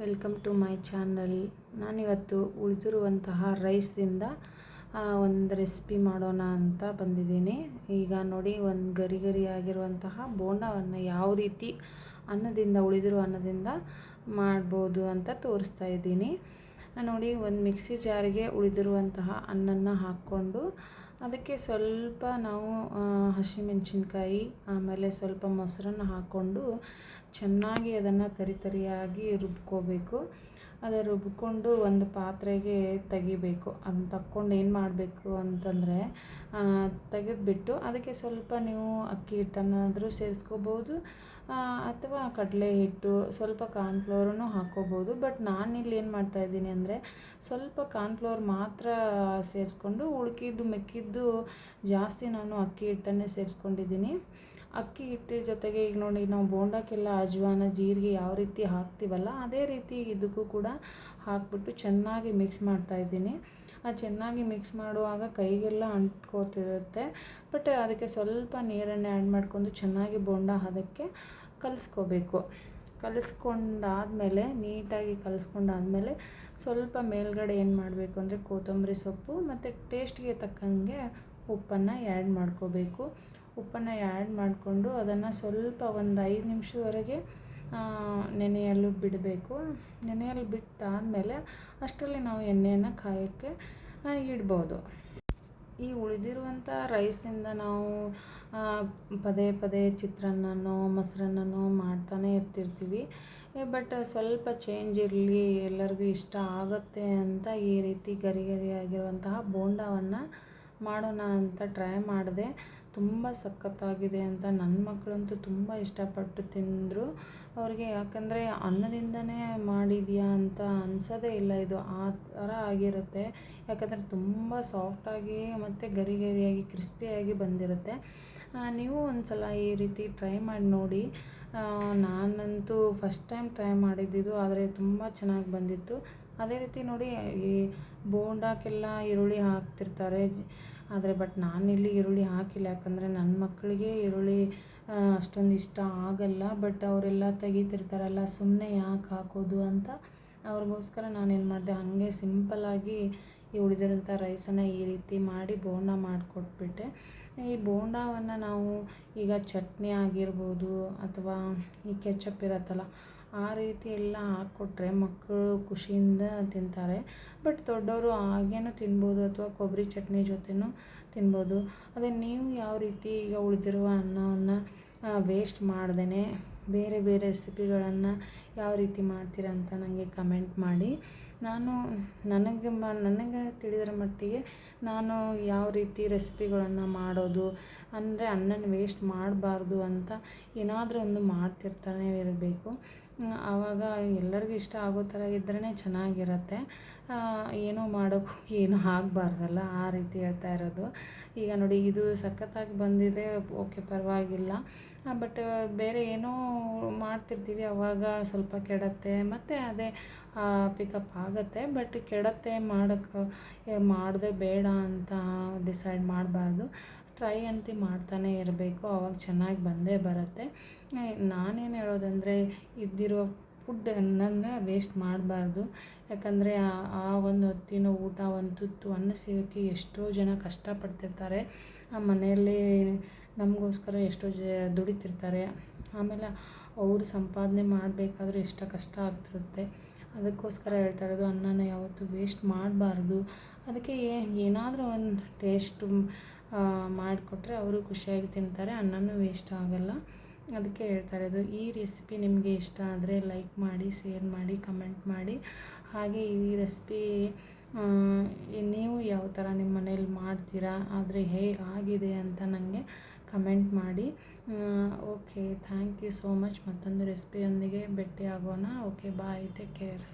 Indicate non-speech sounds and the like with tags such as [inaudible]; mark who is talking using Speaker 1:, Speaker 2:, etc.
Speaker 1: Welcome to my channel. ನಾನಿವತ್ತು ಉಳಿದಿರುವಂತಹ ರೈಸಿಂದ ಒಂದು ರೆಸಿಪಿ ಮಾಡೋಣ ಅಂತ ಬಂದಿದ್ದೀನಿ. ಈಗ ನೋಡಿ, ಒಂದು ಗರಿ ಗರಿ ಆಗಿರುವಂತಹ ಬೋಂಡವನ್ನು ಯಾವ ರೀತಿ ಅನ್ನದಿಂದ, ಉಳಿದಿರುವ ಅನ್ನದಿಂದ ಮಾಡ್ಬೋದು ಅಂತ ತೋರಿಸ್ತಾ ಇದ್ದೀನಿ. ನೋಡಿ ಒಂದು ಮಿಕ್ಸಿ ಜಾರಿಗೆ ಉಳಿದಿರುವಂತಹ ಅನ್ನನ್ನು ಹಾಕ್ಕೊಂಡು ಅದಕ್ಕೆ ಸ್ವಲ್ಪ ನಾವು ಹಸಿಮೆಣಸಿನ್ಕಾಯಿ, ಆಮೇಲೆ ಸ್ವಲ್ಪ ಮೊಸರನ್ನು ಹಾಕ್ಕೊಂಡು ಚೆನ್ನಾಗಿ ಅದನ್ನು ತರಿತರಿಯಾಗಿ ರುಬ್ಕೋಬೇಕು. ಅದು ರುಬ್ಬಿಕೊಂಡು ಒಂದು ಪಾತ್ರೆಗೆ ತೆಗಿಬೇಕು. ಅದನ್ನ ತಕ್ಕೊಂಡು ಏನು ಮಾಡಬೇಕು ಅಂತಂದರೆ ತೆಗೆದುಬಿಟ್ಟು ಅದಕ್ಕೆ ಸ್ವಲ್ಪ ನೀವು ಅಕ್ಕಿ ಹಿಟ್ಟನ್ನಾದರೂ ಸೇರಿಸ್ಕೋಬೋದು ಅಥವಾ ಕಡಲೆ ಹಿಟ್ಟು, ಸ್ವಲ್ಪ ಕಾರ್ನ್ಫ್ಲೋರನ್ನು ಹಾಕ್ಕೋಬೋದು. ಬಟ್ ನಾನು ಇಲ್ಲಿ ಏನು ಮಾಡ್ತಾಯಿದ್ದೀನಿ ಅಂದರೆ, ಸ್ವಲ್ಪ ಕಾರ್ನ್ಫ್ಲೋರ್ ಮಾತ್ರ ಸೇರಿಸ್ಕೊಂಡು, ಉಳ್ಕಿದ್ದು, ಮೆಕ್ಕಿದ್ದು ಜಾಸ್ತಿ ನಾನು ಅಕ್ಕಿ ಹಿಟ್ಟನ್ನೇ ಸೇರಿಸ್ಕೊಂಡಿದ್ದೀನಿ. ಅಕ್ಕಿ ಹಿಟ್ಟು ಜೊತೆಗೆ ಈಗ ನೋಡಿ ನಾವು ಬೋಂಡಕ್ಕೆಲ್ಲ ಅಜ್ವಾನ, ಜೀರಿಗೆ ಯಾವ ರೀತಿ ಹಾಕ್ತೀವಲ್ಲ, ಅದೇ ರೀತಿ ಇದಕ್ಕೂ ಕೂಡ ಹಾಕ್ಬಿಟ್ಟು ಚೆನ್ನಾಗಿ ಮಿಕ್ಸ್ ಮಾಡ್ತಾ ಇದ್ದೀನಿ. ಅದು ಚೆನ್ನಾಗಿ ಮಿಕ್ಸ್ ಮಾಡುವಾಗ ಕೈಗೆಲ್ಲ ಅಂಟ್ಕೊತಿರುತ್ತೆ ಬಟ್ ಅದಕ್ಕೆ ಸ್ವಲ್ಪ ನೀರನ್ನು ಆ್ಯಡ್ ಮಾಡ್ಕೊಂಡು ಚೆನ್ನಾಗಿ ಬೋಂಡ ಅದಕ್ಕೆ ಕಲಿಸ್ಕೋಬೇಕು. ಕಲಿಸ್ಕೊಂಡಾದಮೇಲೆ, ನೀಟಾಗಿ ಕಲಿಸ್ಕೊಂಡಾದಮೇಲೆ ಸ್ವಲ್ಪ ಮೇಲ್ಗಡೆ ಏನು ಮಾಡಬೇಕು ಅಂದರೆ ಕೊತ್ತಂಬರಿ ಸೊಪ್ಪು ಮತ್ತು ಟೇಸ್ಟ್ಗೆ ತಕ್ಕಂಗೆ ಉಪ್ಪನ್ನು ಆ್ಯಡ್ ಮಾಡ್ಕೋಬೇಕು. ಉಪ್ಪನ್ನು ಆ್ಯಡ್ ಮಾಡಿಕೊಂಡು ಅದನ್ನು ಸ್ವಲ್ಪ ಒಂದು ಐದು ನಿಮಿಷದವರೆಗೆ ನೆನೆಯಲು ಬಿಡಬೇಕು. ನೆನೆಯಲು ಬಿಟ್ಟಾದಮೇಲೆ ಅಷ್ಟರಲ್ಲಿ ನಾವು ಎಣ್ಣೆಯನ್ನು ಕಾಯೋಕ್ಕೆ ಇಡ್ಬೋದು. ಈ ಉಳಿದಿರುವಂಥ ರೈಸಿಂದ ನಾವು ಪದೇ ಪದೇ ಚಿತ್ರಾನ್ನನೋ, ಮೊಸರನ್ನನೋ ಮಾಡ್ತಾನೆ ಇರ್ತಿರ್ತೀವಿ. ಬಟ್ ಸ್ವಲ್ಪ ಚೇಂಜ್ ಇರಲಿ, ಎಲ್ಲರಿಗೂ ಇಷ್ಟ ಆಗುತ್ತೆ ಅಂತ ಈ ರೀತಿ ಗರಿ ಗರಿಯಾಗಿರುವಂತಹ ಬೋಂಡವನ್ನು ಮಾಡೋಣ ಅಂತ ಟ್ರೈ ಮಾಡಿದೆ. ತುಂಬ ಸಖತ್ತಾಗಿದೆ ಅಂತ ನನ್ನ ಮಕ್ಕಳಂತೂ ತುಂಬ ಇಷ್ಟಪಟ್ಟು ತಿಂದರು. ಅವ್ರಿಗೆ ಯಾಕಂದರೆ ಅನ್ನದಿಂದನೇ ಮಾಡಿದೆಯಾ ಅಂತ ಅನ್ಸೋದೇ ಇಲ್ಲ. ಇದು ಆ ಥರ ಆಗಿರುತ್ತೆ. ಯಾಕಂದರೆ ತುಂಬ ಸಾಫ್ಟಾಗಿ ಮತ್ತು ಗರಿ ಗರಿಯಾಗಿ ಕ್ರಿಸ್ಪಿಯಾಗಿ ಬಂದಿರುತ್ತೆ. ನೀವು ಒಂದು ಸಲ ಈ ರೀತಿ ಟ್ರೈ ಮಾಡಿ ನೋಡಿ. ನಾನಂತೂ ಫಸ್ಟ್ ಟೈಮ್ ಟ್ರೈ ಮಾಡಿದ್ದಿದ್ದು ಆದರೆ ತುಂಬ ಚೆನ್ನಾಗಿ ಬಂದಿತ್ತು. ಅದೇ ರೀತಿ ನೋಡಿ, ಈ ಬೋಂಡಕ್ಕೆಲ್ಲ ಈರುಳ್ಳಿ ಹಾಕ್ತಿರ್ತಾರೆ. ಆದರೆ ಬಟ್ ನಾನಿಲ್ಲಿ ಈರುಳ್ಳಿ ಹಾಕಿಲ್ಲ. ಯಾಕಂದರೆ ನನ್ನ ಮಕ್ಕಳಿಗೆ ಈರುಳ್ಳಿ ಅಷ್ಟೊಂದು ಇಷ್ಟ ಆಗಲ್ಲ. ಬಟ್ ಅವರೆಲ್ಲ ತೆಗಿತಿರ್ತಾರಲ್ಲ ಸುಮ್ಮನೆ ಯಾಕೆ ಹಾಕೋದು ಅಂತ ಅವ್ರಿಗೋಸ್ಕರ ನಾನೇನು ಮಾಡಿದೆ, ಹಾಗೆ ಸಿಂಪಲ್ಲಾಗಿ ಈ ಉಳಿದಿರೋಂಥ ರೈಸನ್ನು ಈ ರೀತಿ ಮಾಡಿ ಬೋಂಡ ಮಾಡಿಕೊಟ್ಬಿಟ್ಟೆ. ಈ ಬೋಂಡವನ್ನು ನಾವು ಈಗ ಚಟ್ನಿ ಆಗಿರ್ಬೋದು ಅಥವಾ ಈ ಕೆಚಪ್ ಇರುತ್ತಲ್ಲ ಆ ರೀತಿ ಎಲ್ಲ ಹಾಕ್ಕೊಟ್ರೆ ಮಕ್ಕಳು ಖುಷಿಯಿಂದ ತಿಂತಾರೆ. ಬಟ್ ದೊಡ್ಡವರು ಹಾಗೇನೂ ತಿನ್ಬೋದು ಅಥವಾ ಕೊಬ್ಬರಿ ಚಟ್ನಿ ಜೊತೆನೂ ತಿನ್ಬೋದು. ಅದೇ ನೀವು ಯಾವ ರೀತಿ ಈಗ ಉಳಿದಿರುವ ಅನ್ನವನ್ನು ವೇಸ್ಟ್ ಮಾಡ್ದೇ ಬೇರೆ ಬೇರೆ ರೆಸಿಪಿಗಳನ್ನು ಯಾವ ರೀತಿ ಮಾಡ್ತೀರ ಅಂತ ನನಗೆ ಕಮೆಂಟ್ ಮಾಡಿ. ನಾನು, ನನಗೆ ಮ, ನನಗೆ ತಿಳಿದಿರೋ ಮಟ್ಟಿಗೆ ನಾನು ಯಾವ ರೀತಿ ರೆಸಿಪಿಗಳನ್ನು ಮಾಡೋದು, ಅಂದರೆ ಅನ್ನನ ವೇಸ್ಟ್ ಮಾಡಬಾರ್ದು ಅಂತ ಏನಾದರೂ ಒಂದು ಮಾಡ್ತಿರ್ತಾನೆ ಇರಬೇಕು. ಆವಾಗ ಎಲ್ಲರಿಗೂ ಇಷ್ಟ ಆಗೋ ಥರ ಇದ್ರೇ ಚೆನ್ನಾಗಿರತ್ತೆ. ಏನೋ ಮಾಡೋಕ್ಕೆ ಏನೂ [laughs] ಆಗಬಾರ್ದಲ್ಲ, ಆ ರೀತಿ ಹೇಳ್ತಾ ಇರೋದು. ಈಗ ನೋಡಿ, ಇದು ಸಖತ್ತಾಗಿ ಬಂದಿದೆ, ಓಕೆ, ಪರವಾಗಿಲ್ಲ. ಬಟ್ ಬೇರೆ ಏನೋ ಮಾಡ್ತಿರ್ತೀವಿ, ಅವಾಗ ಸ್ವಲ್ಪ ಕೆಡತ್ತೆ. ಮತ್ತು ಅದೇ ಪಿಕಪ್ ಆಗುತ್ತೆ. ಬಟ್ ಕೆಡತ್ತೆ ಮಾಡೋಕ್ಕೆ ಮಾಡದೆ ಬೇಡ ಅಂತ ಡಿಸೈಡ್ ಮಾಡಬಾರ್ದು. ಟ್ರೈ ಅಂತೂ ಮಾಡ್ತಾನೆ ಇರಬೇಕು, ಅವಾಗ ಚೆನ್ನಾಗಿ ಬಂದೇ ಬರುತ್ತೆ. ನಾನೇನು ಹೇಳೋದಂದರೆ, ಇದ್ದಿರೋ ಫುಡ್ಡನ್ನು ವೇಸ್ಟ್ ಮಾಡಬಾರ್ದು. ಯಾಕಂದರೆ ಆ ಒಂದು ಹೊತ್ತಿನ ಊಟ, ಒಂದು ತುತ್ತು, ಅನ್ನ ಸಿಗೋಕ್ಕೆ ಎಷ್ಟೋ ಜನ ಕಷ್ಟಪಡ್ತಿರ್ತಾರೆ. ಆ ಮನೆಯಲ್ಲಿ ನಮಗೋಸ್ಕರ ಎಷ್ಟೋ ಜ, ದುಡಿತಿರ್ತಾರೆ. ಆಮೇಲೆ ಅವರು ಸಂಪಾದನೆ ಮಾಡಬೇಕಾದ್ರೂ ಎಷ್ಟು ಕಷ್ಟ ಆಗ್ತಿರುತ್ತೆ. ಅದಕ್ಕೋಸ್ಕರ ಹೇಳ್ತಾ ಇರೋದು, ಅನ್ನನ ಯಾವತ್ತೂ ವೇಸ್ಟ್ ಮಾಡಬಾರ್ದು. ಅದಕ್ಕೆ ಏನಾದರೂ ಒಂದು ಟೇಸ್ಟು ಮಾಡಿಕೊಟ್ರೆ ಅವರು ಖುಷಿಯಾಗಿ ತಿಂತಾರೆ, ಅನ್ನನೂ ವೇಸ್ಟ್ ಆಗೋಲ್ಲ. ಅದಕ್ಕೆ ಹೇಳ್ತಾ ಇರೋದು, ಈ ರೆಸಿಪಿ ನಿಮಗೆ ಇಷ್ಟ ಆದರೆ ಲೈಕ್ ಮಾಡಿ ಶೇರ್ ಮಾಡಿ ಕಮೆಂಟ್ ಮಾಡಿ. ಹಾಗೆ ಈ ರೆಸಿಪಿ ನೀವು ಯಾವ ಥರ ನಿಮ್ಮ ಮನೇಲಿ ಮಾಡ್ತೀರಾ? ಆದರೆ ಹೇಗೆ ಆಗಿದೆ ಅಂತ ನನಗೆ ಕಮೆಂಟ್ ಮಾಡಿ. Okay thank you so much ಮತ್ತೊಂದು ರೆಸಿಪಿಯೊಂದಿಗೆ ಭೇಟಿಯಾಗೋಣ. Okay bye take care